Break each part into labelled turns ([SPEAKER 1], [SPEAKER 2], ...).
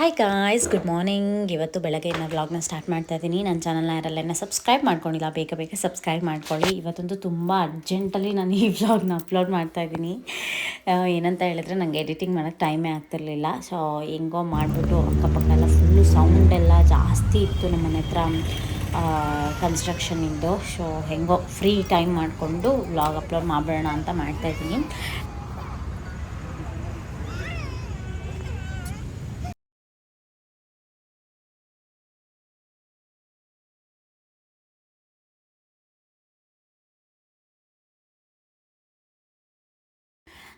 [SPEAKER 1] Hi guys good morning ಇವತ್ತು ಬೆಳಗ್ಗೆ ನಾನು ವ್ಲಾಗ್ನ ಸ್ಟಾರ್ಟ್ ಮಾಡ್ತಾ ಇದ್ದೀನಿ. ನನ್ನ ಚಾನಲ್ನ ಯಾರೆಲ್ಲ ಸಬ್ಸ್ಕ್ರೈಬ್ ಮಾಡ್ಕೊಂಡಿಲ್ಲ, ಬೇಗ ಬೇಗ ಸಬ್ಸ್ಕ್ರೈಬ್ ಮಾಡ್ಕೊಳ್ಳಿ. ಇವತ್ತೊಂದು ತುಂಬ ಅರ್ಜೆಂಟಲ್ಲಿ ನಾನು ಈ ವ್ಲಾಗ್ನ ಅಪ್ಲೋಡ್ ಮಾಡ್ತಾ ಇದ್ದೀನಿ. ಏನಂತ ಹೇಳಿದ್ರೆ ನನಗೆ ಎಡಿಟಿಂಗ್ ಮಾಡೋಕ್ಕೆ ಟೈಮೇ ಆಗ್ತಿರಲಿಲ್ಲ. ಸೊ ಹೆಂಗೋ ಮಾಡಿಬಿಟ್ಟು ಅಕ್ಕಪಕ್ಕ ಎಲ್ಲ ಫುಲ್ಲು ಸೌಂಡ್ ಎಲ್ಲ ಜಾಸ್ತಿ ಇತ್ತು ನಮ್ಮ ಮನೆ ಹತ್ರ ಕನ್ಸ್ಟ್ರಕ್ಷನಿಂದು ಸೊ ಹೆಂಗೋ ಫ್ರೀ ಟೈಮ್ ಮಾಡಿಕೊಂಡು ವ್ಲಾಗ್ ಅಪ್ಲೋಡ್ ಮಾಡಬೇಡ ಅಂತ ಮಾಡ್ತಾಯಿದ್ದೀನಿ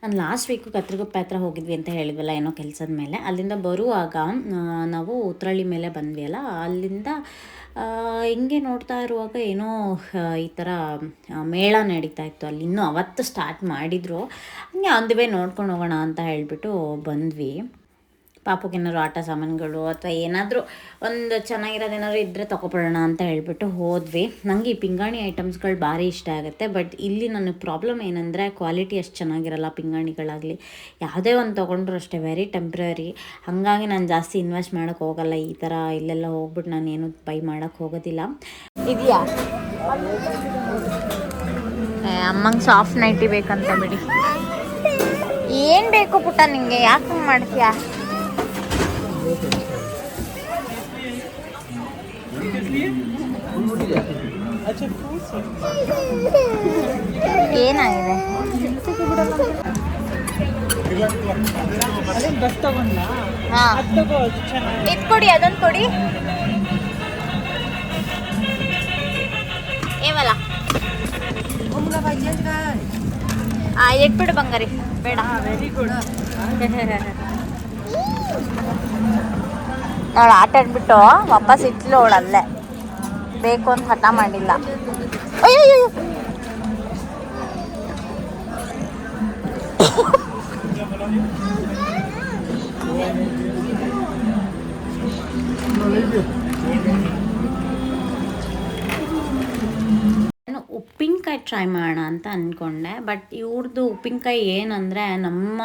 [SPEAKER 1] ನಾನು ಲಾಸ್ಟ್ ವೀಕು ಕತ್ರಿಗುಪ್ಪ ಹತ್ರ ಹೋಗಿದ್ವಿ ಅಂತ ಹೇಳಿದ್ವಲ್ಲ ಏನೋ ಕೆಲಸದ ಮೇಲೆ. ಅಲ್ಲಿಂದ ಬರುವಾಗ ನಾವು ಉತ್ರಳ್ಳಿ ಮೇಲೆ ಬಂದ್ವಿ ಅಲ್ಲ. ಅಲ್ಲಿಂದ ಹೆಂಗೆ ನೋಡ್ತಾ ಇರುವಾಗ ಏನೋ ಈ ಥರ ಮೇಳ ನಡೀತಾ ಇತ್ತು. ಅಲ್ಲಿ ಇನ್ನೂ ಅವತ್ತು ಸ್ಟಾರ್ಟ್ ಮಾಡಿದರು. ಹಂಗೆ ಅಂದ್ವೇ ನೋಡ್ಕೊಂಡು ಹೋಗೋಣ ಅಂತ ಹೇಳಿಬಿಟ್ಟು ಬಂದ್ವಿ. ಪಾಪುಗೇನಾದ್ರು ಆಟ ಸಾಮಾನುಗಳು ಅಥವಾ ಏನಾದರೂ ಒಂದು ಚೆನ್ನಾಗಿರೋದು ಏನಾದ್ರು ಇದ್ದರೆ ತೊಗೊಬಿಡೋಣ ಅಂತ ಹೇಳ್ಬಿಟ್ಟು ಹೋದ್ವಿ. ನನಗೆ ಈ ಪಿಂಗಾಣಿ ಐಟಮ್ಸ್ಗಳು ಭಾರಿ ಇಷ್ಟ ಆಗುತ್ತೆ. ಬಟ್ ಇಲ್ಲಿ ನನಗೆ ಪ್ರಾಬ್ಲಮ್ ಏನಂದರೆ ಕ್ವಾಲಿಟಿ ಅಷ್ಟು ಚೆನ್ನಾಗಿರಲ್ಲ ಪಿಂಗಾಣಿಗಳಾಗಲಿ. ಯಾವುದೇ ಒಂದು ತೊಗೊಂಡ್ರು ಅಷ್ಟೇ ವೆರಿ ಟೆಂಪ್ರರಿ ಹಾಗಾಗಿ ನಾನು ಜಾಸ್ತಿ ಇನ್ವೆಸ್ಟ್ ಮಾಡೋಕ್ಕೆ ಹೋಗಲ್ಲ. ಈ ಥರ ಇಲ್ಲೆಲ್ಲ ಹೋಗ್ಬಿಟ್ಟು ನಾನು ಏನು ಬೈ ಮಾಡೋಕ್ಕೆ ಹೋಗೋದಿಲ್ಲ. ಇದೆಯಾ? ಅಮ್ಮಂಗೆ ಸಾಫ್ಟ್ ನೈಟಿ ಬೇಕಂತ ಬಿಡಿ. ಏನು ಬೇಕು ಪುಟ್ಟ ನಿಮಗೆ ಯಾಕೆ ಮಾಡ್ತೀಯಾ? ಏನಾಗಿದೆ? ಇದು ಕೊಡಿ ಅದೊಂದು ಕೊಡಿ. ಏವಲ್ಲ ಆ ಇಟ್ಬಿಡು ಬಂಗಾರಿ. ಬೇಡ.
[SPEAKER 2] ವೆರಿ ಗುಡ್
[SPEAKER 1] ಅವಳು ಆಟ ಆಡ್ಬಿಟ್ಟು ವಾಪಸ್ ಇಟ್ಲು ಅವಳು ಅಲ್ಲೇ. ಬೇಕು ಅಂತ ಹಠ ಮಾಡಿಲ್ಲ. ನಾನು ಉಪ್ಪಿನಕಾಯಿ ಟ್ರೈ ಮಾಡೋಣ ಅಂತ ಅಂದ್ಕೊಂಡೆ ಬಟ್ ಇವ್ರದ್ದು ಉಪ್ಪಿನಕಾಯಿ ಏನಂದರೆ ನಮ್ಮ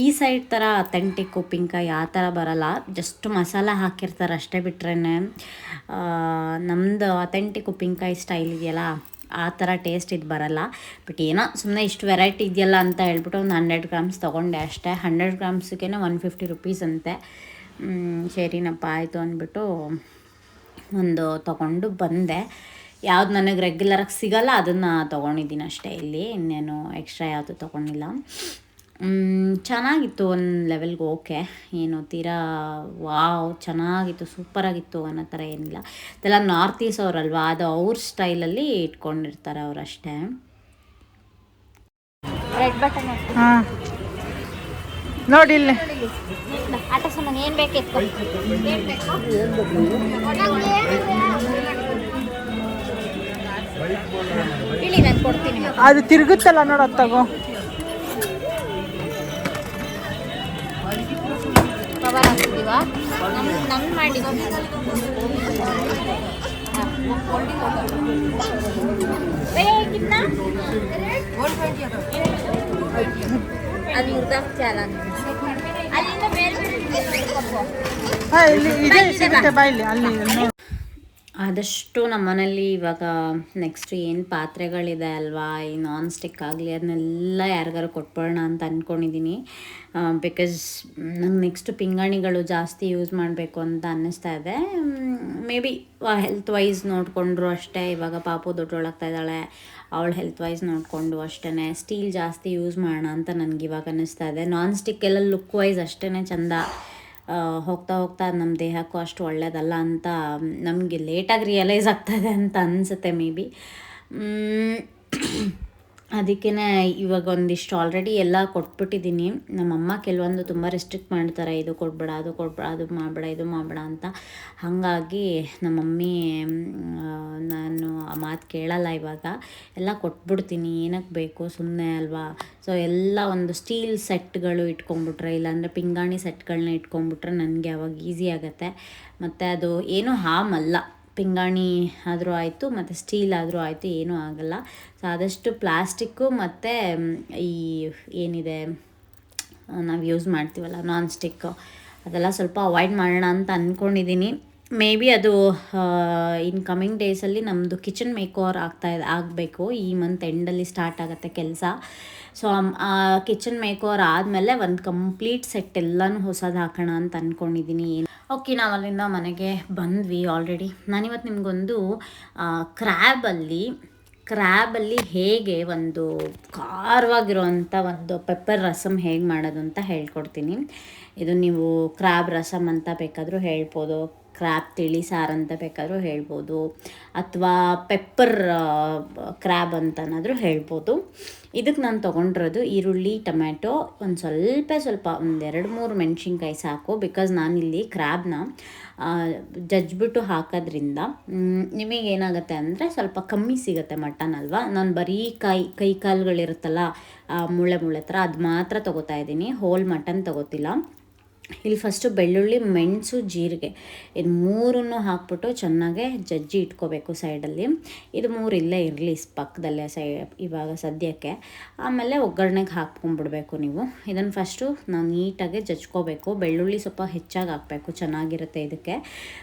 [SPEAKER 1] ಈ ಸೈಡ್ ಥರ ಅಥೆಂಟಿಕ್ ಉಪ್ಪಿನಕಾಯಿ ಆ ಥರ ಬರಲ್ಲ. ಜಸ್ಟ್ ಮಸಾಲ ಹಾಕಿರ್ತಾರೆ ಅಷ್ಟೇ ಬಿಟ್ರೆ ನಮ್ಮದು ಅಥೆಂಟಿಕ್ ಉಪ್ಪಿನಕಾಯಿ ಸ್ಟೈಲ್ ಇದೆಯಲ್ಲ, ಆ ಥರ ಟೇಸ್ಟ್ ಇದು ಬರಲ್ಲ. ಬಟ್ ಏನೋ ಸುಮ್ಮನೆ ಇಷ್ಟು ವೆರೈಟಿ ಇದೆಯಲ್ಲ ಅಂತ ಹೇಳ್ಬಿಟ್ಟು ಒಂದು ಹಂಡ್ರೆಡ್ ಗ್ರಾಮ್ಸ್ ತೊಗೊಂಡೆ ಅಷ್ಟೇ. ಹಂಡ್ರೆಡ್ ಗ್ರಾಮ್ಸ್ಗೆ ಒನ್ ಫಿಫ್ಟಿ ರುಪೀಸ್ ಅಂತೆ. ಸರಿನಪ್ಪ, ಆಯಿತು ಅಂದ್ಬಿಟ್ಟು ಒಂದು ತೊಗೊಂಡು ಬಂದೆ. ಯಾವ್ದು ನನಗೆ ರೆಗ್ಯುಲರಾಗಿ ಸಿಗಲ್ಲ, ಅದನ್ನು ತೊಗೊಂಡಿದ್ದೀನಿ ಅಷ್ಟೇ. ಇಲ್ಲಿ ಇನ್ನೇನು ಎಕ್ಸ್ಟ್ರಾ ಯಾವುದು ತೊಗೊಂಡಿಲ್ಲ. ಚೆನ್ನಾಗಿತ್ತು ಒಂದು ಲೆವೆಲ್ಗೆ ಓಕೆ ಏನು ತೀರಾ ವಾವ್ ಚೆನ್ನಾಗಿತ್ತು ಸೂಪರಾಗಿತ್ತು ಅನ್ನೋ ಥರ ಏನಿಲ್ಲ. ಅದೆಲ್ಲ ನಾರ್ತ್ ಈಸ್ಟ್ ಅವರಲ್ವಾ? ಅದು ಅವ್ರ ಸ್ಟೈಲಲ್ಲಿ ಇಟ್ಕೊಂಡಿರ್ತಾರೆ ಅವರಷ್ಟೇ ರೆಡ್ ಬಟನ್
[SPEAKER 2] ಹಾಂ. ನೋಡಿ ಇಲ್ಲಿ.
[SPEAKER 1] ಆಟ ಸಾಮಾನು ಏನು ಬೇಕಿತ್ತು? ಇಳಿ ನಾನು ಕೊಡ್ತೀನಿ
[SPEAKER 2] ಅದು ತಿರುಗುತ್ತಲ್ಲ ನೋಡೋ ತಗೋ.
[SPEAKER 1] ಕವರ್ ಹಾಕಿದೀವಾ ನಮ್ ನಮ್ ಮಾಡಿ ಅದು ಮುರ್ದಾಕ್ತಿಯಲ್ಲ ಅಲ್ಲಿಂದ ಬೇರೆ ಬೇರೆ ಕಪ್ಪು.
[SPEAKER 2] ಹಾಂ ಇಲ್ಲಿ, ಇದೆ ಸಿಗುತ್ತೆ, ಬಾ ಇಲ್ಲಿ ಅಲ್ಲಿ ನೋಡಿ.
[SPEAKER 1] ಆದಷ್ಟು ನಮ್ಮ ಮನೇಲಿ ಇವಾಗ ನೆಕ್ಸ್ಟ್ ಏನು ಪಾತ್ರೆಗಳಿದೆ ಅಲ್ವಾ, ಈ ನಾನ್ ಸ್ಟಿಕ್ ಆಗಲಿ ಅದನ್ನೆಲ್ಲ ಯಾರಿಗಾರು ಕೊಟ್ಬಿಡೋಣ ಅಂತ ಅಂದ್ಕೊಂಡಿದ್ದೀನಿ ಬಿಕಾಸ್ ನಂಗೆ ನೆಕ್ಸ್ಟ್ ಪಿಂಗಾಣಿಗಳು ಜಾಸ್ತಿ ಯೂಸ್ ಮಾಡಬೇಕು ಅಂತ ಅನ್ನಿಸ್ತಾ ಇದೆ. ಮೇ ಬಿ ಹೆಲ್ತ್ ವೈಸ್ ನೋಡಿಕೊಂಡ್ರು ಅಷ್ಟೇ, ಇವಾಗ ಪಾಪು ದೊಡ್ಡೊಳಗ್ತಾ ಇದ್ದಾಳೆ, ಅವಳು ಹೆಲ್ತ್ ವೈಸ್ ನೋಡಿಕೊಂಡು ಅಷ್ಟೇ ಸ್ಟೀಲ್ ಜಾಸ್ತಿ ಯೂಸ್ ಮಾಡೋಣ ಅಂತ ನನಗೆ ಇವಾಗ ಅನ್ನಿಸ್ತಾ ಇದೆ. ನಾನ್ ಸ್ಟಿಕ್ ಎಲ್ಲ ಲುಕ್ ವೈಸ್ ಅಷ್ಟೇ ಚಂದ. ಹೋಗ್ತಾ ಹೋಗ್ತಾ ನಮ್ಮ ದೇಹಕ್ಕೂ ಅಷ್ಟು ಒಳ್ಳೆಯದಲ್ಲ ಅಂತ ನಮಗೆ ಲೇಟಾಗಿ ರಿಯಲೈಸ್ ಆಗ್ತಾಯಿದೆ ಅಂತ ಅನಿಸುತ್ತೆ ಮೇ ಬಿ ಅದಕ್ಕೇ ಇವಾಗ ಒಂದಿಷ್ಟು ಆಲ್ರೆಡಿ ಎಲ್ಲ ಕೊಟ್ಬಿಟ್ಟಿದ್ದೀನಿ. ನಮ್ಮಮ್ಮ ಕೆಲವೊಂದು ತುಂಬ ರೆಸ್ಟ್ರಿಕ್ಟ್ ಮಾಡ್ತಾರೆ, ಇದು ಕೊಡ್ಬೇಡ, ಅದು ಕೊಡ್ಬೇಡ, ಅದು ಮಾಡಬೇಡ, ಇದು ಮಾಡಬೇಡ ಅಂತ. ಹಾಗಾಗಿ ನಮ್ಮ ಮಮ್ಮಿ ನಾನು ಆ ಮಾತು ಕೇಳಲ್ಲ ಇವಾಗ. ಎಲ್ಲ ಕೊಟ್ಬಿಡ್ತೀನಿ ಏನಕ್ಕೆ ಬೇಕು ಸುಮ್ಮನೆ ಅಲ್ವಾ? ಸೊ ಎಲ್ಲ ಒಂದು ಸ್ಟೀಲ್ ಸೆಟ್ಗಳು ಇಟ್ಕೊಂಡ್ಬಿಟ್ರೆ, ಇಲ್ಲಾಂದರೆ ಪಿಂಗಾಣಿ ಸೆಟ್ಗಳನ್ನ ಇಟ್ಕೊಂಡ್ಬಿಟ್ರೆ ನನಗೆ ಅವಾಗ ಈಸಿ ಆಗುತ್ತೆ. ಮತ್ತು ಅದು ಏನೂ ಅಲ್ಲ. ಪಿಂಗಾಣಿ ಆದರೂ ಆಯಿತು, ಮತ್ತು ಸ್ಟೀಲ್ ಆದರೂ ಆಯಿತು, ಏನೂ ಆಗಲ್ಲ. ಸೊ ಆದಷ್ಟು ಪ್ಲಾಸ್ಟಿಕ್ಕು ಮತ್ತು ಈ ಏನಿದೆ ನಾವು ಯೂಸ್ ಮಾಡ್ತೀವಲ್ಲ ನಾನ್ ಸ್ಟಿಕ್ಕು ಅದೆಲ್ಲ ಸ್ವಲ್ಪ ಅವಾಯ್ಡ್ ಮಾಡೋಣ ಅಂತ ಅಂದ್ಕೊಂಡಿದ್ದೀನಿ ಮೇ ಬಿ ಅದು ಇನ್ ಕಮಿಂಗ್ ಡೇಸಲ್ಲಿ ನಮ್ಮದು ಕಿಚನ್ ಮೇಕ್ ಓವರ್ ಆಗ್ತಾ ಇದೆ ಆಗಬೇಕು. ಈ ಮಂತ್ ಎಂಡಲ್ಲಿ ಸ್ಟಾರ್ಟ್ ಆಗುತ್ತೆ ಕೆಲಸ. ಸೊ ಕಿಚನ್ ಮೇಕ್ ಓವರ್ ಆದಮೇಲೆ ಒಂದು ಕಂಪ್ಲೀಟ್ ಸೆಟ್ ಎಲ್ಲನೂ ಹೊಸದು ಹಾಕೋಣ ಅಂತ ಅಂದ್ಕೊಂಡಿದ್ದೀನಿ ಓಕೆ ನಾವು ಅಲ್ಲಿಂದ ಮನೆಗೆ ಬಂದ್ವಿ ಆಲ್ರೆಡಿ ನಾನಿವತ್ತು ನಿಮಗೊಂದು ಕ್ರ್ಯಾಬಲ್ಲಿ ಕ್ರ್ಯಾಬಲ್ಲಿ ಹೇಗೆ ಒಂದು ಖಾರವಾಗಿರುವಂಥ ಒಂದು ಪೆಪ್ಪರ್ ರಸಮ್ ಹೇಗೆ ಮಾಡೋದು ಅಂತ ಹೇಳ್ಕೊಡ್ತೀನಿ. ಇದು ನೀವು ಕ್ರ್ಯಾಬ್ ರಸಮ್ ಅಂತ ಬೇಕಾದರೂ ಹೇಳ್ಬೋದು. ಕ್ರ್ಯಾಬ್ ತಿಳಿ ಸಾರು ಅಂತ ಬೇಕಾದರೂ ಹೇಳ್ಬೋದು. ಅಥವಾ ಪೆಪ್ಪರ್ ಕ್ರ್ಯಾಬ್ ಅಂತನಾದರೂ ಹೇಳ್ಬೋದು. ಇದಕ್ಕೆ ನಾನು ತೊಗೊಂಡಿರೋದು ಈರುಳ್ಳಿ, ಟೊಮ್ಯಾಟೊ, ಒಂದು ಸ್ವಲ್ಪ ಸ್ವಲ್ಪ ಒಂದು ಎರಡು ಮೂರು ಮೆಣಸಿನ್ಕಾಯಿ ಸಾಕು ಬಿಕಾಸ್ ನಾನಿಲ್ಲಿ ಕ್ರ್ಯಾಬ್ನ ಜಜ್ಬಿಟ್ಟು ಹಾಕೋದ್ರಿಂದ ನಿಮಗೆ ಏನಾಗುತ್ತೆ ಅಂದರೆ ಸ್ವಲ್ಪ ಕಮ್ಮಿ ಸಿಗುತ್ತೆ ಮಟನ್ ಅಲ್ವಾ? ನಾನು ಬರೀ ಕೈ ಕೈ ಕಾಲುಗಳಿರುತ್ತಲ್ಲ ಮುಳೆ ಮುಳೆ ಥರ ಅದು ಮಾತ್ರ ತೊಗೋತಾ ಇದ್ದೀನಿ. ಹೋಲ್ ಮಟನ್ ತೊಗೋತಿಲ್ಲ. ಇಲ್ಲಿ ಫಸ್ಟು ಬೆಳ್ಳುಳ್ಳಿ, ಮೆಣಸು, ಜೀರಿಗೆ. ಇದು ಮೂರನ್ನು ಹಾಕ್ಬಿಟ್ಟು ಚೆನ್ನಾಗೆ ಜಜ್ಜಿ ಇಟ್ಕೋಬೇಕು ಸೈಡಲ್ಲಿ ಇದು ಮೂರು ಇಲ್ಲೇ ಇರಲಿ ಪಕ್ಕದಲ್ಲೇ ಸೈ, ಇವಾಗ ಸದ್ಯಕ್ಕೆ. ಆಮೇಲೆ ಒಗ್ಗರಣೆಗೆ ಹಾಕ್ಕೊಂಡ್ಬಿಡ್ಬೇಕು ನೀವು. ಇದನ್ನು ಫಸ್ಟು ನಾವು ನೀಟಾಗಿ ಜಜ್ಕೋಬೇಕು. ಬೆಳ್ಳುಳ್ಳಿ ಸ್ವಲ್ಪ ಹೆಚ್ಚಾಗಿ ಹಾಕಬೇಕು, ಚೆನ್ನಾಗಿರುತ್ತೆ ಇದಕ್ಕೆ.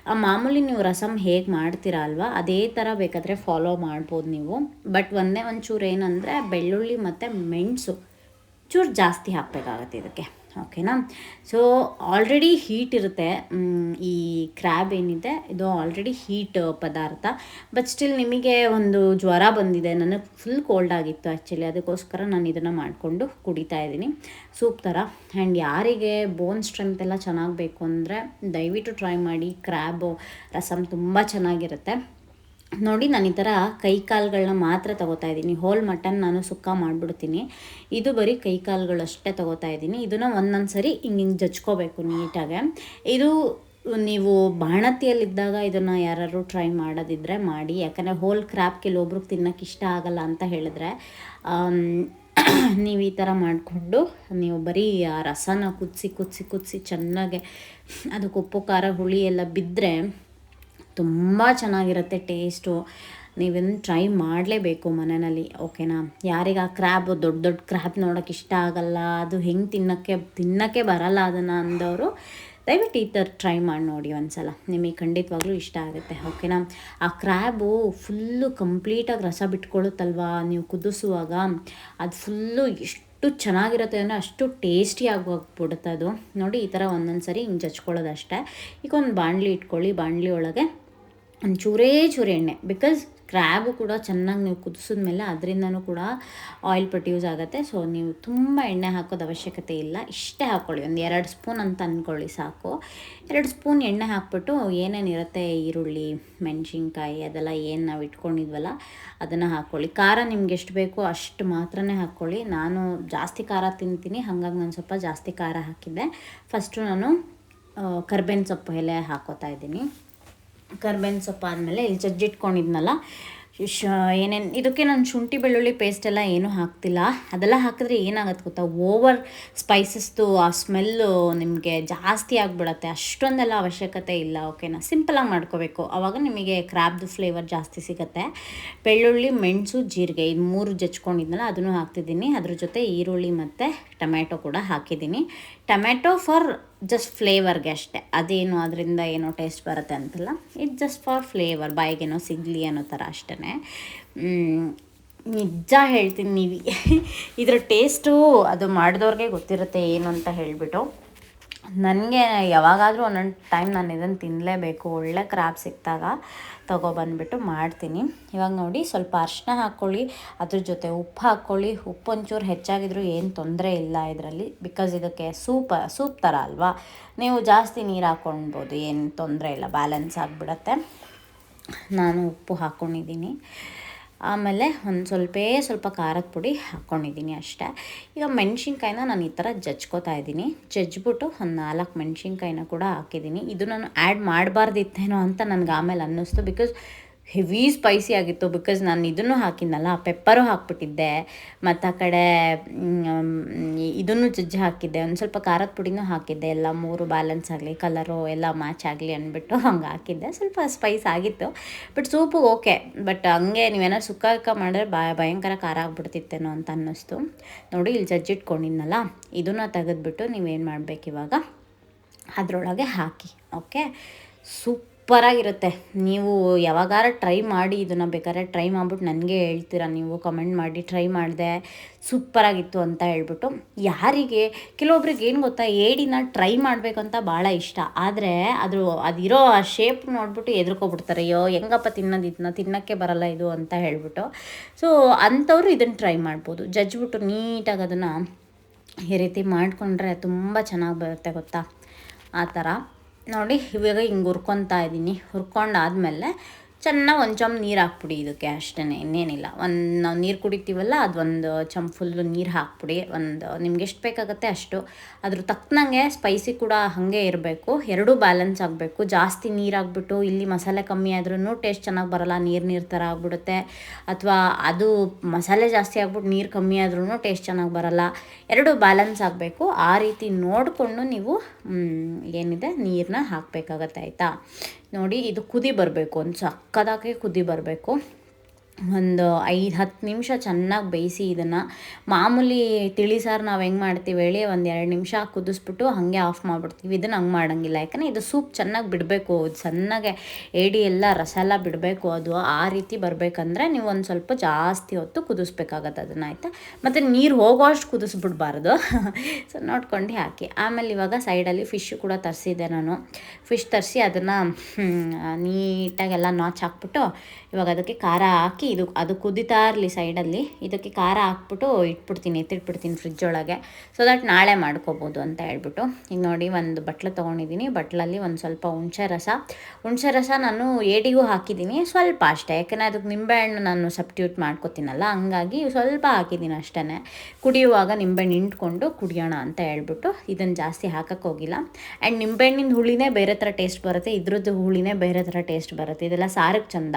[SPEAKER 1] ಆ ಮಾಮೂಲಿ ನೀವು ರಸಮ್ ಹೇಗೆ ಮಾಡ್ತೀರಾ ಅಲ್ವಾ, ಅದೇ ಥರ ಬೇಕಾದರೆ ಫಾಲೋ ಮಾಡ್ಬೋದು ನೀವು. ಬಟ್ ಒಂದೇ ಒಂಚೂರು ಏನಂದರೆ ಬೆಳ್ಳುಳ್ಳಿ ಮತ್ತು ಮೆಣಸು. ಚೂರು ಜಾಸ್ತಿ ಹಾಕಬೇಕಾಗತ್ತೆ ಇದಕ್ಕೆ. ಓಕೆನಾ ಸೊ ಆಲ್ರೆಡಿ ಹೀಟ್ ಇರುತ್ತೆ. ಈ ಕ್ರ್ಯಾಬ್ ಏನಿದೆ, ಇದು ಆಲ್ರೆಡಿ ಹೀಟ್ ಪದಾರ್ಥ. ಬಟ್ ಸ್ಟಿಲ್ ನಿಮಗೆ ಒಂದು ಜ್ವರ ಬಂದಿದೆ. ನನಗೆ ಫುಲ್ ಕೋಲ್ಡ್ ಆಗಿತ್ತು ಆ್ಯಕ್ಚುಲಿ ಅದಕ್ಕೋಸ್ಕರ ನಾನು ಇದನ್ನು ಮಾಡಿಕೊಂಡು ಕುಡಿತಾ ಇದ್ದೀನಿ. ಸೂಪ್ ಥರ ಆ್ಯಂಡ್ ಯಾರಿಗೆ ಬೋನ್ ಸ್ಟ್ರೆಂತ್ ಎಲ್ಲ ಚೆನ್ನಾಗಬೇಕು ಅಂದರೆ ದಯವಿಟ್ಟು ಟ್ರೈ ಮಾಡಿ. ಕ್ರ್ಯಾಬ್ ರಸಮ್ ತುಂಬ ಚೆನ್ನಾಗಿರುತ್ತೆ. ನೋಡಿ, ನಾನು ಈ ಥರ ಕೈ ಕಾಲುಗಳನ್ನ ಮಾತ್ರ ತಗೋತಾ ಇದ್ದೀನಿ. ಹೋಲ್ ಮಟನ್ ನಾನು ಸುಕ್ಕ ಮಾಡಿಬಿಡ್ತೀನಿ. ಇದು ಬರೀ ಕೈ ಕಾಲುಗಳು ಅಷ್ಟೇ ತಗೋತಾ ಇದ್ದೀನಿ. ಇದನ್ನು ಒಂದೊಂದು ಸರಿ ಹಿಂಗೆ ಹಿಂಗೆ ಜಚ್ಕೋಬೇಕು ನೀಟಾಗೆ. ಇದು ನೀವು ಬಾಣತಿಯಲ್ಲಿದ್ದಾಗ ಇದನ್ನು ಯಾರು ಟ್ರೈ ಮಾಡೋದಿದ್ದರೆ ಮಾಡಿ. ಯಾಕಂದರೆ ಹೋಲ್ ಕ್ರಾಪ್ ಕೆಲವೊಬ್ರಿಗೆ ತಿನ್ನೋಕೆ ಇಷ್ಟ ಆಗಲ್ಲ ಅಂತ ಹೇಳಿದ್ರೆ ನೀವು ಈ ಥರ ಮಾಡಿಕೊಂಡು ನೀವು ಬರೀ ಆ ರಸನ ಕುದಿಸಿ ಕುದಿಸಿ ಕುದಿಸಿ ಚೆನ್ನಾಗೆ ಅದಕ್ಕೆ ಉಪ್ಪು, ಖಾರ, ಹುಳಿ ಎಲ್ಲ ಬಿದ್ದರೆ ತುಂಬ ಚೆನ್ನಾಗಿರುತ್ತೆ ಟೇಸ್ಟು. ನೀವೇನು ಟ್ರೈ ಮಾಡಲೇಬೇಕು ಮನೆಯಲ್ಲಿ ಓಕೆನಾ ಯಾರಿಗೆ ಆ ಕ್ರ್ಯಾಬ್ ದೊಡ್ಡ ದೊಡ್ಡ ಕ್ರ್ಯಾಬ್ ನೋಡೋಕೆ ಇಷ್ಟ ಆಗಲ್ಲ, ಅದು ಹೆಂಗೆ ತಿನ್ನೋಕ್ಕೆ ತಿನ್ನೋಕ್ಕೆ ಬರಲ್ಲ ಅದನ್ನು ಅಂದವರು, ದಯವಿಟ್ಟು ಈ ಥರ ಟ್ರೈ ಮಾಡಿ ನೋಡಿ ಒಂದ್ಸಲ. ನಿಮಗೆ ಖಂಡಿತವಾಗ್ಲೂ ಇಷ್ಟ ಆಗುತ್ತೆ ಓಕೆನಾ ಆ ಕ್ರ್ಯಾಬು ಫುಲ್ಲು ಕಂಪ್ಲೀಟಾಗಿ ರಸ ಬಿಟ್ಕೊಳ್ಳುತ್ತಲ್ವಾ? ನೀವು ಕುದಿಸುವಾಗ ಅದು ಫುಲ್ಲು ಎಷ್ಟು ಚೆನ್ನಾಗಿರುತ್ತೆ ಅಂದರೆ ಅಷ್ಟು ಟೇಸ್ಟಿಯಾಗಿ ಆಗೋಗ್ಬಿಡುತ್ತೆ ಅದು. ನೋಡಿ ಈ ಥರ ಒಂದೊಂದು ಸರಿ ಹಿಂಗೆ ಜಚ್ಕೊಳ್ಳೋದು ಅಷ್ಟೇ ಈಗ ಒಂದು ಬಾಣಲಿ ಇಟ್ಕೊಳ್ಳಿ, ಬಾಣಲಿ ಒಳಗೆ ಒಂದು ಚೂರೇ ಎಣ್ಣೆ. ಬಿಕಾಸ್ ಕ್ರ್ಯಾಬು ಕೂಡ ಚೆನ್ನಾಗಿ ನೀವು ಕುದಿಸಿದ್ಮೇಲೆ ಅದರಿಂದನೂ ಕೂಡ ಆಯಿಲ್ ಪ್ರೊಡ್ಯೂಸ್ ಆಗುತ್ತೆ. ಸೊ ನೀವು ತುಂಬ ಎಣ್ಣೆ ಹಾಕೋದು ಅವಶ್ಯಕತೆ ಇಲ್ಲ. ಇಷ್ಟೇ ಹಾಕ್ಕೊಳ್ಳಿ ಒಂದು ಎರಡು ಸ್ಪೂನ್ ಅಂತ ಅಂದ್ಕೊಳ್ಳಿ ಸಾಕು. ಎರಡು ಸ್ಪೂನ್ ಎಣ್ಣೆ ಹಾಕ್ಬಿಟ್ಟು ಏನೇನಿರುತ್ತೆ ಈರುಳ್ಳಿ, ಮೆಣಸಿನ್ಕಾಯಿ ಅದೆಲ್ಲ ಏನು ನಾವು ಇಟ್ಕೊಂಡಿದ್ವಲ್ಲ, ಅದನ್ನು ಹಾಕ್ಕೊಳ್ಳಿ ಖಾರ ನಿಮ್ಗೆ ಎಷ್ಟು ಬೇಕೋ ಅಷ್ಟು ಮಾತ್ರನೇ ಹಾಕ್ಕೊಳ್ಳಿ ನಾನು ಜಾಸ್ತಿ ಖಾರ ತಿಂತೀನಿ. ಹಾಗಾಗಿ ನಾನು ಸ್ವಲ್ಪ ಜಾಸ್ತಿ ಖಾರ ಹಾಕಿದ್ದೆ. ಫಸ್ಟು ನಾನು ಕರ್ಬೇವಿನ ಸೊಪ್ಪು ಎಲೆ ಹಾಕೋತಾ ಇದ್ದೀನಿ. ಕರ್ಬೇವಿನ ಸೊಪ್ಪು ಆದಮೇಲೆ ಇಲ್ಲಿ ಜಜ್ಜಿಟ್ಕೊಂಡಿದ್ನಲ್ಲ. ಶ, ಏನೇನು, ಇದಕ್ಕೆ ನಾನು ಶುಂಠಿ, ಬೆಳ್ಳುಳ್ಳಿ ಪೇಸ್ಟ್ ಎಲ್ಲ ಏನೂ ಹಾಕ್ತಿಲ್ಲ. ಅದೆಲ್ಲ ಹಾಕಿದ್ರೆ ಏನಾಗುತ್ತೆ ಗೊತ್ತಾ? ಓವರ್ ಸ್ಪೈಸಸ್ದು ಆ ಸ್ಮೆಲ್ಲು ನಿಮಗೆ ಜಾಸ್ತಿ ಆಗಿಬಿಡತ್ತೆ. ಅಷ್ಟೊಂದೆಲ್ಲ ಅವಶ್ಯಕತೆ ಇಲ್ಲ ಓಕೆನಾ ಸಿಂಪಲಾಗಿ ಮಾಡ್ಕೋಬೇಕು. ಆವಾಗ ನಿಮಗೆ ಕ್ರ್ಯಾಬ್ದು ಫ್ಲೇವರ್ ಜಾಸ್ತಿ ಸಿಗುತ್ತೆ. ಬೆಳ್ಳುಳ್ಳಿ, ಮೆಣಸು, ಜೀರಿಗೆ, ಇದು ಮೂರು ಜಚ್ಕೊಂಡಿದ್ನಲ್ಲ ಅದನ್ನು ಹಾಕ್ತಿದ್ದೀನಿ. ಅದ್ರ ಜೊತೆ ಈರುಳ್ಳಿ ಮತ್ತು ಟೊಮ್ಯಾಟೊ ಕೂಡ ಹಾಕಿದ್ದೀನಿ. ಟೊಮ್ಯಾಟೊ ಫಾರ್ ಜಸ್ಟ್ ಫ್ಲೇವರ್ಗೆ ಅಷ್ಟೇ. ಅದೇನು ಅದರಿಂದ ಏನೋ ಟೇಸ್ಟ್ ಬರುತ್ತೆ ಅಂತಲ್ಲ. ಇಟ್ ಜಸ್ಟ್ ಫಾರ್ ಫ್ಲೇವರ್ ಬಾಯಿಗೇನೋ ಸಿಗಲಿ ಅನ್ನೋ ಥರ ಅಷ್ಟೇ ನಿಜ ಹೇಳ್ತೀನಿ ನೀವು. ಇದರ ಟೇಸ್ಟು ಅದು ಮಾಡಿದವ್ರಿಗೆ ಗೊತ್ತಿರುತ್ತೆ ಏನು ಅಂತ ಹೇಳಿಬಿಟ್ಟು. ನನಗೆ ಯಾವಾಗಾದರೂ ಒಂದೊಂದು ಟೈಮ್ ನಾನು ಇದನ್ನು ತಿನ್ನಲೇಬೇಕು ಒಳ್ಳೆ ಕ್ರಾಬ್ ಸಿಕ್ಕಿದಾಗ ತೊಗೊಬಂದ್ಬಿಟ್ಟು ಮಾಡ್ತೀನಿ. ಇವಾಗ ನೋಡಿ ಸ್ವಲ್ಪ ಅರಿಶಿನ ಹಾಕ್ಕೊಳ್ಳಿ, ಅದ್ರ ಜೊತೆ ಉಪ್ಪು ಹಾಕ್ಕೊಳ್ಳಿ. ಉಪ್ಪು ಒಂಚೂರು ಹೆಚ್ಚಾಗಿದ್ರೂ ಏನು ತೊಂದರೆ ಇಲ್ಲ ಇದರಲ್ಲಿ. ಬಿಕಾಸ್ ಇದಕ್ಕೆ ಸೂಪ್ ಸೂಪ್ ಥರ ಅಲ್ವಾ? ನೀವು ಜಾಸ್ತಿ ನೀರು ಹಾಕ್ಕೊಳ್ಬೋದು, ಏನು ತೊಂದರೆ ಇಲ್ಲ. ಬ್ಯಾಲೆನ್ಸ್ ಆಗಿಬಿಡತ್ತೆ. ನಾನು ಉಪ್ಪು ಹಾಕ್ಕೊಂಡಿದ್ದೀನಿ ಆಮೇಲೆ ಒಂದು ಸ್ವಲ್ಪೇ ಸ್ವಲ್ಪ ಖಾರದ ಪುಡಿ ಹಾಕ್ಕೊಂಡಿದ್ದೀನಿ ಅಷ್ಟೇ. ಈಗ ಮೆಣಸಿನ್ಕಾಯಿನ ನಾನು ಈ ಥರ ಜಜ್ಕೋತಾ ಇದ್ದೀನಿ. ಜಜ್ಬಿಟ್ಟು ಒಂದು ನಾಲ್ಕು ಮೆಣಸಿನ್ಕಾಯಿನ ಕೂಡ ಹಾಕಿದ್ದೀನಿ. ಇದು ನಾನು ಆ್ಯಡ್ ಮಾಡಬಾರ್ದಿತ್ತೇನೋ ಅಂತ ನನಗೆ ಆಮೇಲೆ ಅನ್ನಿಸ್ತು ಬಿಕಾಸ್ ಹೆವಿ ಸ್ಪೈಸಿ ಆಗಿತ್ತು ಬಿಕಾಸ್ ನಾನು ಇದನ್ನು ಹಾಕಿದ್ನಲ್ಲ ಪೆಪ್ಪರು ಹಾಕ್ಬಿಟ್ಟಿದ್ದೆ. ಮತ್ತು ಆ ಕಡೆ ಇದನ್ನು ಜಜ್ಜಿ ಹಾಕಿದ್ದೆ. ಒಂದು ಸ್ವಲ್ಪ ಖಾರದ ಪುಡಿನೂ ಹಾಕಿದ್ದೆ. ಎಲ್ಲ ಮೂರು ಬ್ಯಾಲೆನ್ಸ್ ಆಗಲಿ ಕಲರು ಎಲ್ಲ ಮ್ಯಾಚ್ ಆಗಲಿ ಅಂದ್ಬಿಟ್ಟು ಹಂಗೆ ಹಾಕಿದ್ದೆ. ಸ್ವಲ್ಪ ಸ್ಪೈಸ್ ಆಗಿತ್ತು ಬಟ್ ಸೂಪು ಓಕೆ ಬಟ್ ಹಂಗೆ ನೀವೇನೋ ಸುಕ್ಕ ಮಾಡಿದ್ರೆ ಭಯ ಭಯಂಕರ ಖಾರ ಆಗ್ಬಿಡ್ತಿತ್ತೇನೋ ಅಂತ ಅನ್ನಿಸ್ತು. ನೋಡಿ ಇಲ್ಲಿ ಜಜ್ಜಿಟ್ಕೊಂಡಿದ್ನಲ್ಲ ಇದನ್ನು ತೆಗೆದ್ಬಿಟ್ಟು ನೀವೇನು ಮಾಡಬೇಕು ಇವಾಗ? ಅದರೊಳಗೆ ಹಾಕಿ ಓಕೆ ಸೂಪರಾಗಿರುತ್ತೆ ನೀವು ಯಾವಾಗಾರ ಟ್ರೈ ಮಾಡಿ ಇದನ್ನು ಬೇಕಾದ್ರೆ ಟ್ರೈ ಮಾಡಿಬಿಟ್ಟು ನನಗೆ ಹೇಳ್ತೀರಾ ನೀವು ಕಮೆಂಟ್ ಮಾಡಿ, ಟ್ರೈ ಮಾಡಿದೆ. ಸೂಪರಾಗಿತ್ತು ಅಂತ ಹೇಳ್ಬಿಟ್ಟು. ಯಾರಿಗೆ, ಕೆಲವೊಬ್ರಿಗೆ ಏನು ಗೊತ್ತಾ, ಏಡಿನ ಟ್ರೈ ಮಾಡಬೇಕಂತ ಭಾಳ ಇಷ್ಟ. ಆದರೆ ಅದು, ಅದಿರೋ ಆ ಶೇಪ್ ನೋಡ್ಬಿಟ್ಟು ಹೆದರ್ಕೊಬಿಡ್ತಾರೆ. ಅಯ್ಯೋ, ಹೆಂಗಪ್ಪ ತಿನ್ನೋದು ಇದನ್ನ ತಿನ್ನೋಕ್ಕೆ ಬರಲ್ಲ ಇದು ಅಂತ ಹೇಳ್ಬಿಟ್ಟು. ಸೊ ಅಂಥವ್ರು ಇದನ್ನು ಟ್ರೈ ಮಾಡ್ಬೋದು. ಜಜ್ಬಿಟ್ಟು ನೀಟಾಗಿ ಅದನ್ನು ಈ ರೀತಿ ಮಾಡಿಕೊಂಡ್ರೆ ತುಂಬ ಚೆನ್ನಾಗಿ ಬರುತ್ತೆ ಗೊತ್ತಾ? ಆ ಥರ. ನೋಡಿ ಇವಾಗ ಹಿಂಗೆ ಹುರ್ಕೊತಾ ಇದ್ದೀನಿ ಹುರ್ಕೊಂಡಾದ್ಮೇಲೆ ಚೆನ್ನಾಗಿ ಒಂದು ಚಮ್ ನೀರು ಹಾಕ್ಬಿಡಿ ಇದಕ್ಕೆ ಅಷ್ಟೇ ಇನ್ನೇನಿಲ್ಲ. ಒಂದು ನಾವು ನೀರು ಕುಡಿತೀವಲ್ಲ, ಅದೊಂದು ಚಮ್ ಫುಲ್ಲು ನೀರು ಹಾಕ್ಬಿಡಿ. ಒಂದು ನಿಮ್ಗೆ ಎಷ್ಟು ಬೇಕಾಗುತ್ತೆ ಅಷ್ಟು. ಅದ್ರ ತಕ್ಕನಂಗೆ ಸ್ಪೈಸಿ ಕೂಡ ಹಾಗೆ ಇರಬೇಕು. ಎರಡೂ ಬ್ಯಾಲೆನ್ಸ್ ಆಗಬೇಕು. ಜಾಸ್ತಿ ನೀರು ಹಾಕ್ಬಿಟ್ಟು ಇಲ್ಲಿ ಮಸಾಲೆ ಕಮ್ಮಿ ಆದ್ರೂ ಟೇಸ್ಟ್ ಚೆನ್ನಾಗಿ ಬರಲ್ಲ. ನೀರು ನೀರು ಥರ ಆಗ್ಬಿಡುತ್ತೆ. ಅಥವಾ ಅದು ಮಸಾಲೆ ಜಾಸ್ತಿ ಆಗ್ಬಿಟ್ಟು ನೀರು ಕಮ್ಮಿ ಆದ್ರೂ ಟೇಸ್ಟ್ ಚೆನ್ನಾಗಿ ಬರಲ್ಲ. ಎರಡು ಬ್ಯಾಲೆನ್ಸ್ ಆಗಬೇಕು. ಆ ರೀತಿ ನೋಡಿಕೊಂಡು ನೀವು ಏನಿದೆ ನೀರನ್ನ ಹಾಕಬೇಕಾಗತ್ತೆ, ಆಯಿತಾ? ನೋಡಿ ಇದು ಕುದಿ ಬರಬೇಕು ಒಂದು ಸಕ್ಕದಾಗೆ ಕುದಿ ಬರಬೇಕು. ಒಂದು ಐದು, ಹತ್ತು ನಿಮಿಷ ಚೆನ್ನಾಗಿ ಬೇಯಿಸಿ ಇದನ್ನು. ಮಾಮೂಲಿ ತಿಳಿ ಸಾರು ನಾವು ಹೆಂಗೆ ಮಾಡ್ತೀವಿ ಹೇಳಿ ಒಂದು ಎರಡು ನಿಮಿಷ ಕುದಿಸ್ಬಿಟ್ಟು ಹಾಗೆ ಆಫ್ ಮಾಡಿಬಿಡ್ತೀವಿ. ಇದನ್ನು ಹಂಗೆ ಮಾಡೋಂಗಿಲ್ಲ. ಯಾಕಂದರೆ ಇದು ಸೂಪ್ ಚೆನ್ನಾಗಿ ಬಿಡಬೇಕು. ಚೆನ್ನಾಗೆ ಏಡಿ ಎಲ್ಲ ರಸ ಎಲ್ಲ ಬಿಡಬೇಕು. ಅದು ಆ ರೀತಿ ಬರಬೇಕಂದ್ರೆ ನೀವು ಒಂದು ಸ್ವಲ್ಪ ಜಾಸ್ತಿ ಹೊತ್ತು ಕುದಿಸ್ಬೇಕಾಗತ್ತೆ ಅದನ್ನು, ಆಯಿತಾ? ಮತ್ತು ನೀರು ಹೋಗೋಷ್ಟು ಕುದಿಸ್ಬಿಡ್ಬಾರ್ದು. ಸೊ ನೋಡ್ಕೊಂಡು ಹಾಕಿ. ಆಮೇಲೆ ಇವಾಗ ಸೈಡಲ್ಲಿ ಫಿಶ್ ಕೂಡ ತರಿಸಿದೆ ನಾನು. ಫಿಶ್ ತರಿಸಿ ಅದನ್ನು ನೀಟಾಗೆಲ್ಲ ನಾಚ್ ಹಾಕ್ಬಿಟ್ಟು ಇವಾಗ ಅದಕ್ಕೆ ಖಾರ ಹಾಕಿ ಇದು ಅದು ಕುದಿತಾ ಇರಲಿ ಸೈಡಲ್ಲಿ. ಇದಕ್ಕೆ ಖಾರ ಹಾಕ್ಬಿಟ್ಟು ಇಟ್ಬಿಡ್ತೀನಿ, ಎತ್ತಿಟ್ಬಿಡ್ತೀನಿ ಫ್ರಿಜ್ ಒಳಗೆ ಸೊ ದಟ್ ನಾಳೆ ಮಾಡ್ಕೋಬೋದು ಅಂತ ಹೇಳ್ಬಿಟ್ಟು. ಈಗ ನೋಡಿ, ಒಂದು ಬಟ್ಲು ತೊಗೊಂಡಿದ್ದೀನಿ. ಬಟ್ಲಲ್ಲಿ ಒಂದು ಸ್ವಲ್ಪ ಹುಣಸೆ ರಸ. ಹುಣಸೆ ರಸ ನಾನು ಏಡಿಗೂ ಹಾಕಿದ್ದೀನಿ. ಸ್ವಲ್ಪ ಅಷ್ಟೇ. ಯಾಕಂದರೆ ಅದಕ್ಕೆ ನಿಂಬೆಹಣ್ಣು ನಾನು ಸಬ್ಟ್ಯೂಟ್ ಮಾಡ್ಕೋತೀನಲ್ಲ, ಹಂಗಾಗಿ ಸ್ವಲ್ಪ ಹಾಕಿದ್ದೀನಿ ಅಷ್ಟೇ ಕುಡಿಯುವಾಗ ನಿಂಬೆಹಣ್ಣು ಇಂಟ್ಕೊಂಡು ಕುಡಿಯೋಣ ಅಂತ ಹೇಳ್ಬಿಟ್ಟು ಇದನ್ನು ಜಾಸ್ತಿ ಹಾಕಕ್ಕೆ ಹೋಗಿಲ್ಲ. ಆ್ಯಂಡ್ ನಿಂಬೆಹಣ್ಣಿನ ಹುಳಿನೇ ಬೇರೆ ಥರ ಟೇಸ್ಟ್ ಬರುತ್ತೆ. ಇದ್ರದ್ದು ಹುಳಿನೇ ಬೇರೆ ಥರ ಟೇಸ್ಟ್ ಬರುತ್ತೆ. ಇದೆಲ್ಲ ಸಾರಿಗೆ ಚಂದ.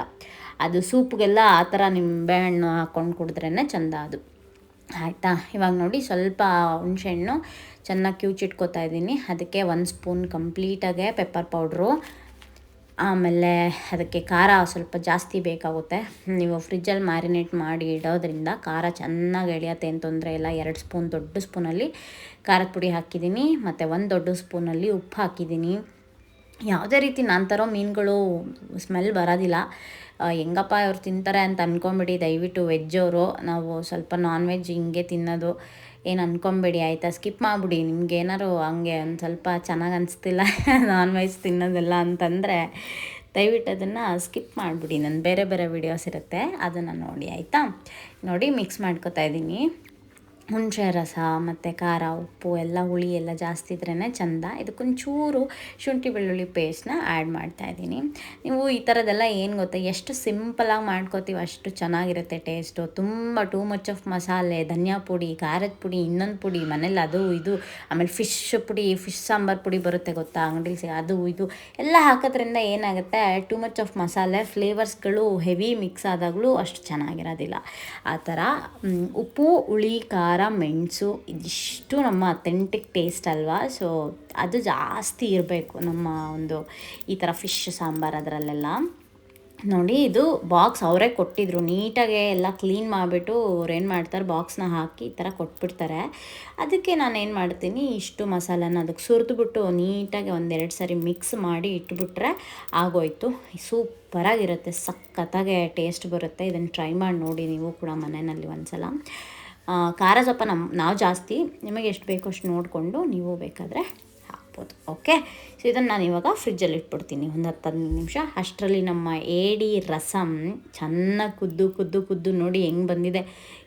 [SPEAKER 1] ಅದು ಸೂಪ್ಗೆಲ್ಲ ಆ ಥರ ನಿಂಬೆಹಣ್ಣು ಹಾಕ್ಕೊಂಡು ಕುಡಿದ್ರೇ ಚಂದ ಅದು. ಆಯಿತಾ? ಇವಾಗ ನೋಡಿ ಸ್ವಲ್ಪ ಹುಣಸೆಹಣ್ಣು ಚೆನ್ನಾಗಿ ಕ್ಯೂಚಿಟ್ಕೋತಾ ಇದ್ದೀನಿ. ಅದಕ್ಕೆ ಒಂದು ಸ್ಪೂನ್ ಕಂಪ್ಲೀಟಾಗೆ ಪೆಪ್ಪರ್ ಪೌಡ್ರು. ಆಮೇಲೆ ಅದಕ್ಕೆ ಖಾರ ಸ್ವಲ್ಪ ಜಾಸ್ತಿ ಬೇಕಾಗುತ್ತೆ. ನೀವು ಫ್ರಿಜ್ಜಲ್ಲಿ ಮ್ಯಾರಿನೇಟ್ ಮಾಡಿ ಇಡೋದ್ರಿಂದ ಖಾರ ಚೆನ್ನಾಗಿ ಎಳೆಯತ್ತೆ ಏನು ತೊಂದರೆ ಇಲ್ಲ. ಎರಡು ಸ್ಪೂನ್ ದೊಡ್ಡ ಸ್ಪೂನಲ್ಲಿ ಖಾರದ ಪುಡಿ ಹಾಕಿದ್ದೀನಿ. ಮತ್ತು ಒಂದು ದೊಡ್ಡ ಸ್ಪೂನಲ್ಲಿ ಉಪ್ಪು ಹಾಕಿದ್ದೀನಿ. ಯಾವುದೇ ರೀತಿ ನಾನು ತರೋ ಮೀನುಗಳು ಸ್ಮೆಲ್ ಬರೋದಿಲ್ಲ. ಹೆಂಗಪ್ಪ ಅವ್ರು ತಿಂತಾರೆ ಅಂತ ಅಂದ್ಕೊಂಬಿಡಿ ದಯವಿಟ್ಟು ವೆಜ್ಜವರು ನಾವು ಸ್ವಲ್ಪ ನಾನ್ ವೆಜ್ ಹಿಂಗೆ ತಿನ್ನೋದು ಏನು ಅಂದ್ಕೊಂಬೇಡಿ ಆಯಿತಾ? ಸ್ಕಿಪ್ ಮಾಡಿಬಿಡಿ. ನಿಮ್ಗೆ ಏನಾರು ಹಂಗೆ ಒಂದು ಸ್ವಲ್ಪ ಚೆನ್ನಾಗಿ ಅನಿಸ್ತಿಲ್ಲ ನಾನ್ ವೆಜ್ ತಿನ್ನೋದಿಲ್ಲ ಅಂತಂದರೆ ದಯವಿಟ್ಟು ಅದನ್ನು ಸ್ಕಿಪ್ ಮಾಡಿಬಿಡಿ. ನಾನು ಬೇರೆ ಬೇರೆ ವಿಡಿಯೋಸ್ ಇರುತ್ತೆ. ಅದನ್ನು ನೋಡಿ, ಆಯಿತಾ? ನೋಡಿ ಮಿಕ್ಸ್ ಮಾಡ್ಕೊತಾ ಇದ್ದೀನಿ ಹುಣಸೆ ರಸ, ಮತ್ತು ಖಾರ, ಉಪ್ಪು, ಎಲ್ಲ ಹುಳಿ ಎಲ್ಲ ಜಾಸ್ತಿ ಇದ್ರೇ ಚಂದ. ಇದಕ್ಕೊಂಚೂರು ಶುಂಠಿ ಬೆಳ್ಳುಳ್ಳಿ ಪೇಸ್ಟ್ನ ಆ್ಯಡ್ ಮಾಡ್ತಾ ಇದ್ದೀನಿ. ನೀವು ಈ ಥರದ್ದೆಲ್ಲ ಏನು ಗೊತ್ತಾ, ಎಷ್ಟು ಸಿಂಪಲಾಗಿ ಮಾಡ್ಕೋತೀವಿ ಅಷ್ಟು ಚೆನ್ನಾಗಿರುತ್ತೆ ಟೇಸ್ಟು ತುಂಬ ಟೂ ಮಚ್ ಆಫ್ ಮಸಾಲೆ, ಧನಿಯಾ ಪುಡಿ, ಖಾರದ ಪುಡಿ, ಇನ್ನೊಂದು ಪುಡಿ, ಮನೇಲಿ ಅದು ಇದು, ಆಮೇಲೆ ಫಿಶ್ ಪುಡಿ ಫಿಶ್ ಸಾಂಬಾರು ಪುಡಿ ಬರುತ್ತೆ ಗೊತ್ತಾ ಅಂಗಡಿ ಸಿಗ ಅದು ಇದು. ಎಲ್ಲ ಹಾಕೋದ್ರಿಂದ ಏನಾಗುತ್ತೆ ಟೂ ಮಚ್ ಆಫ್ ಮಸಾಲೆ ಫ್ಲೇವರ್ಸ್ಗಳು ಹೆವಿ ಮಿಕ್ಸ್ ಆದಾಗಲೂ ಅಷ್ಟು ಚೆನ್ನಾಗಿರೋದಿಲ್ಲ. ಆ ಥರ ಉಪ್ಪು, ಹುಳಿ, ಖಾರ ಮೆಣಸು ಇದಿಷ್ಟು ನಮ್ಮ ಅಥೆಂಟಿಕ್ ಟೇಸ್ಟ್ ಅಲ್ವಾ? ಸೊ ಅದು ಜಾಸ್ತಿ ಇರಬೇಕು ನಮ್ಮ ಒಂದು ಈ ಥರ ಫಿಶ್ ಸಾಂಬಾರು ಅದರಲ್ಲೆಲ್ಲ. ನೋಡಿ ಇದು ಬಾಕ್ಸ್ ಅವರೇ ಕೊಟ್ಟಿದ್ರು. ನೀಟಾಗೆ ಎಲ್ಲ ಕ್ಲೀನ್ ಮಾಡಿಬಿಟ್ಟು ಏನು ಮಾಡ್ತಾರೆ ಬಾಕ್ಸ್ನ ಹಾಕಿ ಈ ಥರ ಕೊಟ್ಬಿಡ್ತಾರೆ. ಅದಕ್ಕೆ ನಾನು ಏನು ಮಾಡ್ತೀನಿ ಇಷ್ಟು ಮಸಾಲನ ಅದಕ್ಕೆ ಸುರಿದುಬಿಟ್ಟು ನೀಟಾಗಿ ಒಂದೆರಡು ಸರಿ ಮಿಕ್ಸ್ ಮಾಡಿ ಇಟ್ಬಿಟ್ರೆ ಆಗೋಯ್ತು. ಸೂಪರಾಗಿರುತ್ತೆ ಸಖತ್ತಾಗೆ ಟೇಸ್ಟ್ ಬರುತ್ತೆ. ಇದನ್ನು ಟ್ರೈ ಮಾಡಿ ನೋಡಿ ನೀವು ಕೂಡ ಮನೆಯಲ್ಲಿ ಒಂದ್ಸಲ. ಆ, ಖಾರ ಸ್ವಲ್ಪ ನಮ್ಮ ನಾವು ಜಾಸ್ತಿ ನಿಮಗೆ ಎಷ್ಟು ಬೇಕೋ ಅಷ್ಟು ನೋಡಿಕೊಂಡು ನೀವು ಬೇಕಾದರೆ ಹಾಕ್ಬೋದು ಓಕೆ ಸೊ ಇದನ್ನು ನಾನು ಇವಾಗ ಫ್ರಿಜ್ಜಲ್ಲಿ ಇಟ್ಬಿಡ್ತೀನಿ, ಒಂದು ಹತ್ತು ಹದಿನೈದು ನಿಮಿಷ. ಅಷ್ಟರಲ್ಲಿ ನಮ್ಮ ಏಡಿ ರಸಮ್ ಚೆನ್ನಾಗಿ ಕುದ್ದು ಕುದ್ದು ಕುದ್ದು ನೋಡಿ ಹೆಂಗೆ ಬಂದಿದೆ.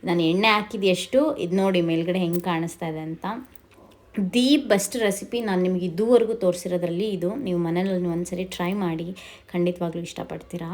[SPEAKER 1] ನಾನು ಎಣ್ಣೆ ಹಾಕಿದ್ದು ಎಷ್ಟು, ಇದು ನೋಡಿ ಮೇಲ್ಗಡೆ ಹೆಂಗೆ ಕಾಣಿಸ್ತಾ ಇದೆ ಅಂತ. ದಿ ಬೆಸ್ಟ್ ರೆಸಿಪಿ ನಾನು ನಿಮಗೆ ಇದುವರೆಗೂ ತೋರಿಸಿರೋದ್ರಲ್ಲಿ ಇದು. ನೀವು ಮನೇಲಿ ಒಂದ್ಸರಿ ಟ್ರೈ ಮಾಡಿ, ಖಂಡಿತವಾಗ್ಲೂ ಇಷ್ಟಪಡ್ತೀರಾ?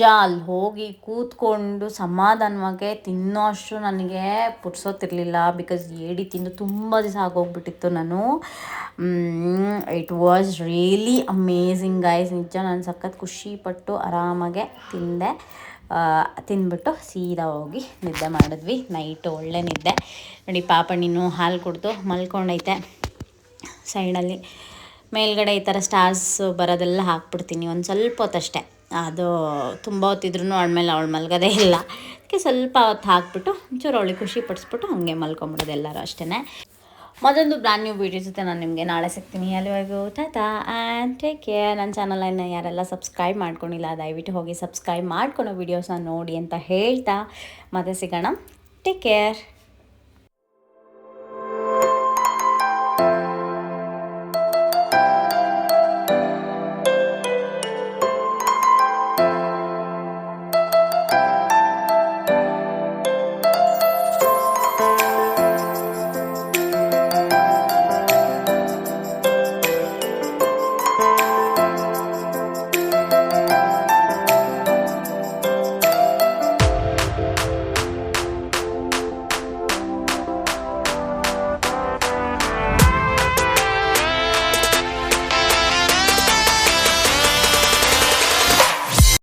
[SPEAKER 1] ನಿಜ ಅಲ್ಲಿ ಹೋಗಿ ಕೂತ್ಕೊಂಡು ಸಮಾಧಾನವಾಗಿ ತಿನ್ನೋ ಅಷ್ಟು ನನಗೆ ಪುಟ್ಸೋತಿರ್ಲಿಲ್ಲ ಬಿಕಾಸ್ ಏಡಿ ತಿಂದು ತುಂಬ ದಿವಸ ಆಗೋಗ್ಬಿಟ್ಟಿತ್ತು ನಾನು. It was really amazing guys ನಿಜ ನಾನು ಸಖತ್ ಖುಷಿಪಟ್ಟು ಆರಾಮಾಗೆ ತಿಂದೆ. ತಿಂದ್ಬಿಟ್ಟು ಸೀದಾ ಹೋಗಿ ನಿದ್ದೆ ಮಾಡಿದ್ವಿ. ನೈಟು ಒಳ್ಳೆ ನಿದ್ದೆ. ನೋಡಿ, ಪಾಪ ನೀನು ಹಾಲು ಕುಡ್ದು ಮಲ್ಕೊಂಡೈತೆ. ಸೈಡಲ್ಲಿ ಮೇಲ್ಗಡೆ ಈ ಥರ ಸ್ಟಾರ್ಸ್ ಬರೋದೆಲ್ಲ ಹಾಕ್ಬಿಡ್ತೀನಿ. ಒಂದು ಸ್ವಲ್ಪ ಹೊತ್ತಷ್ಟೇ. ಅದು ತುಂಬ ಹೊತ್ತಿದ್ರು ಅವಳ ಮೇಲೆ ಅವಳು ಮಲ್ಗೋದೇ ಇಲ್ಲ. ಅದಕ್ಕೆ ಸ್ವಲ್ಪ ಹೊತ್ತು ಹಾಕ್ಬಿಟ್ಟು ಒಂಚೂರು ಅವಳಿಗೆ ಖುಷಿ ಪಡಿಸ್ಬಿಟ್ಟು ಹಂಗೆ ಮಲ್ಕೊಂಬಿಡೋದು ಎಲ್ಲರೂ ಅಷ್ಟೇ. ಮತ್ತೊಂದು ಬ್ರ್ಯಾಂಡ್ ನ್ಯೂ ವೀಡಿಯೋ ಜೊತೆ ನಾನು ನಿಮಗೆ ನಾಳೆ ಸಿಗ್ತೀನಿ. ಅಲ್ಲಿವರೆಗೂ ಟಾಟಾ ಆ್ಯಂಡ್ ಟೇಕ್ ಕೇರ್ ನನ್ನ ಚಾನಲನ್ನು ಯಾರೆಲ್ಲ ಸಬ್ಸ್ಕ್ರೈಬ್ ಮಾಡ್ಕೊಂಡಿಲ್ಲ, ದಯವಿಟ್ಟು ಹೋಗಿ ಸಬ್ಸ್ಕ್ರೈಬ್ ಮಾಡ್ಕೊಳೋ ವೀಡಿಯೋಸ್ನ ನೋಡಿ ಅಂತ ಹೇಳ್ತಾ. ಮತ್ತೆ ಸಿಗೋಣ. Take care